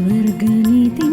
स्वर्गनिति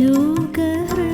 ലോകഹൃ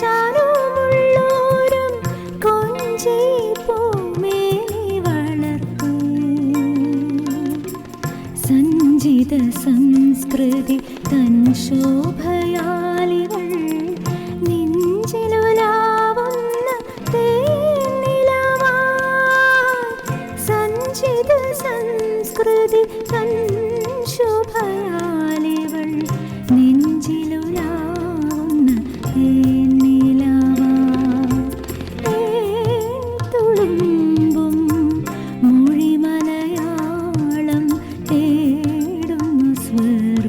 ആശാനമുള്ളോരും കൊഞ്ചി പൂമേനി വളർത്തും. സഞ്ചിത സംസ്കൃതി തൻ ശോഭയാലികൾ നെഞ്ചിലുലാവുന്ന തേനിലവാ. സഞ്ചിത സംസ്കൃതി തൻ